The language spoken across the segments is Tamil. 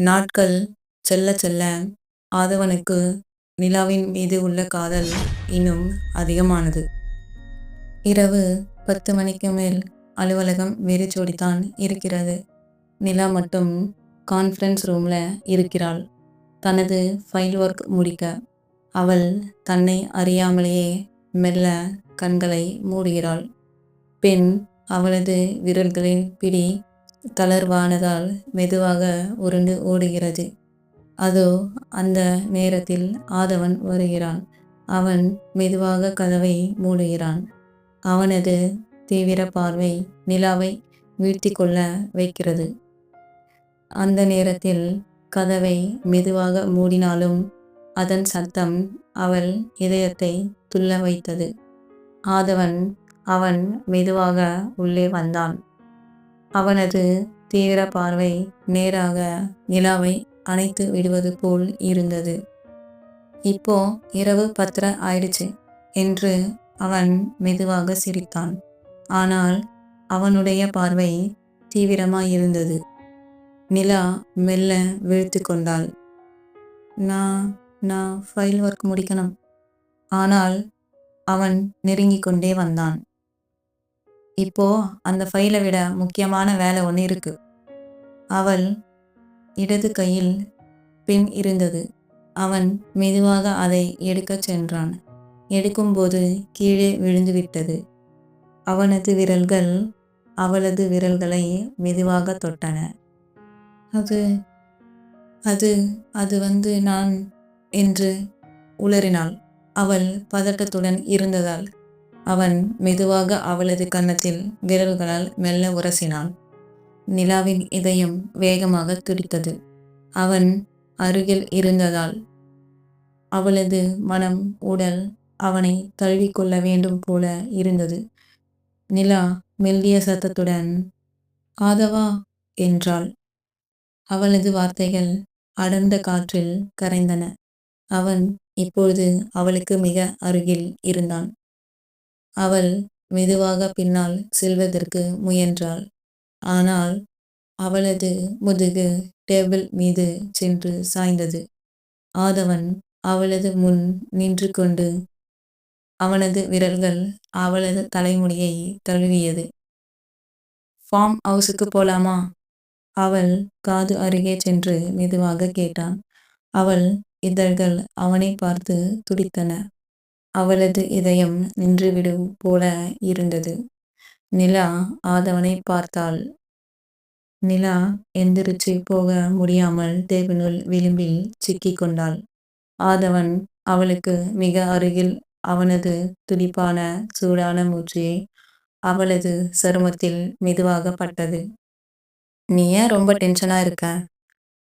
நாட்கள் செல்ல செல்ல ஆதவனுக்கு நிலாவின் மீது உள்ள காதல் இன்னும் அதிகமானது. இரவு பத்து மணிக்கு மேல் அலுவலகம் வெறிச்சோடித்தான் இருக்கிறது. நிலா மட்டும் கான்ஃபரன்ஸ் ரூமில் இருக்கிறாள். தனது ஃபைல் ஒர்க் முடிக்க. அவள் தன்னை அறியாமலேயே மெல்ல கண்களை மூடுகிறாள். பெண் அவளது விரல்களின் பிடி தளர்வானதால் மெதுவாக உருண்டு ஓடுகிறது. அதோ அந்த நேரத்தில் ஆதவன் வருகிறான். அவன் மெதுவாக கதவை மூடுகிறான். அவனது தீவிர பார்வை நிலாவை வீழ்த்திக்கொள்ள வைக்கிறது. அந்த நேரத்தில் கதவை மெதுவாக மூடினாலும் அதன் சத்தம் அவள் இதயத்தை துள்ள வைத்தது. ஆதவன் அவன் மெதுவாக உள்ளே வந்தான். அவனது தீவிர பார்வை நேராக நிலாவை அணைத்து விடுவது போல் இருந்தது. இப்போ இரவு பத்திர ஆயிடுச்சு என்று அவன் மெதுவாக சிரித்தான். ஆனால் அவனுடைய பார்வை தீவிரமாயிருந்தது. நிலா மெல்ல வீழ்த்து கொண்டாள். நான் நான் ஃபைல் ஒர்க் முடிக்கணும். ஆனால் அவன் நெருங்கிக் கொண்டே வந்தான். இப்போ அந்த ஃபைலை விட முக்கியமான வேலை ஒன்று இருக்கு. அவள் இடது கையில் பின் இருந்தது. அவன் மெதுவாக அதை எடுக்கச் சென்றான். எடுக்கும்போது கீழே விழுந்துவிட்டது. அவனது விரல்கள் அவளது விரல்களை மெதுவாக தொட்டன. அது அது அது வந்து நான் என்று உளறினாள். அவள் பதட்டத்துடன் இருந்ததால். அவன் மெதுவாக அவளது கன்னத்தில் விரல்களால் மெல்ல உரசினான். நிலாவின் இதயம் வேகமாக துடித்தது. அவன் அருகில் இருந்ததால். அவளது மனம் உடல் அவனை தழுவிக்கொள்ள வேண்டும் போல இருந்தது. நிலா மெல்லிய சத்தத்துடன் ஆதவா என்றாள். அவளது வார்த்தைகள் அடர்ந்த காற்றில் கரைந்தன. அவன் இப்பொழுது அவளுக்கு மிக அருகில் இருந்தான். அவள் மெதுவாக பின்னால் செல்வதற்கு முயன்றாள். ஆனால் அவளது முதுகு டேபிள் மீது சென்று சாய்ந்தது. ஆதவன் அவளது முன் நின்று கொண்டு அவனது விரல்கள் அவளது தலைமுடியை தழுவியது. ஃபார்ம் ஹவுஸுக்கு போலாமா? அவள் காது அருகே சென்று மெதுவாக கேட்டான். அவள் இதழ்கள் அவனைப் பார்த்து துடித்தன. அவளது இதயம் நின்றுவிடும் போல இருந்தது. நிலா ஆதவனை பார்த்தாள். நிலா எந்திரிச்சு போக முடியாமல் தேவனுள் விளிம்பில் சிக்கிக் கொண்டாள். ஆதவன் அவளுக்கு மிக அருகில் அவனது துடிப்பான சூடான மூச்சு அவளது சருமத்தில் மெதுவாக பட்டது. நீ ஏன் ரொம்ப டென்ஷனா இருக்க?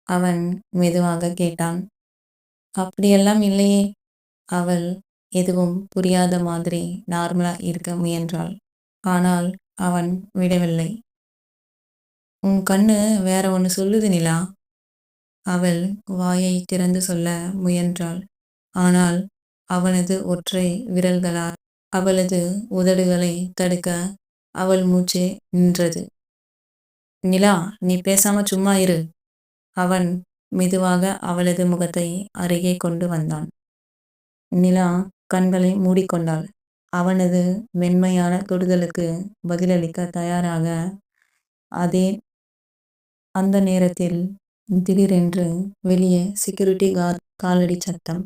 அவன் மெதுவாக கேட்டான். அப்படியெல்லாம் இல்லையே. அவள் எதுவும் புரியாத மாதிரி நார்மலா இருக்க முயன்றாள். ஆனால் அவன் விடவில்லை. உன் கண்ணு வேற ஒண்ணு சொல்லுது நிலா. அவள் வாயைத் திறந்து சொல்ல முயன்றாள். ஆனால் அவனது ஒற்றை விரல்களால் அவளது உதடுகளை தடுக்க அவள் மூச்சு நின்றது. நிலா நீ பேசாம சும்மா இரு. அவன் மெதுவாக அவளது முகத்தை அருகே கொண்டு வந்தான். நிலா கண்களை மூடிக்கொண்டாள். அவனது மென்மையான தொடுதலுக்கு பதிலளிக்கத் தயாராக. அதே அந்த நேரத்தில் திடீரென்று வெளியே செக்யூரிட்டி கார்ட் காலடி சத்தம்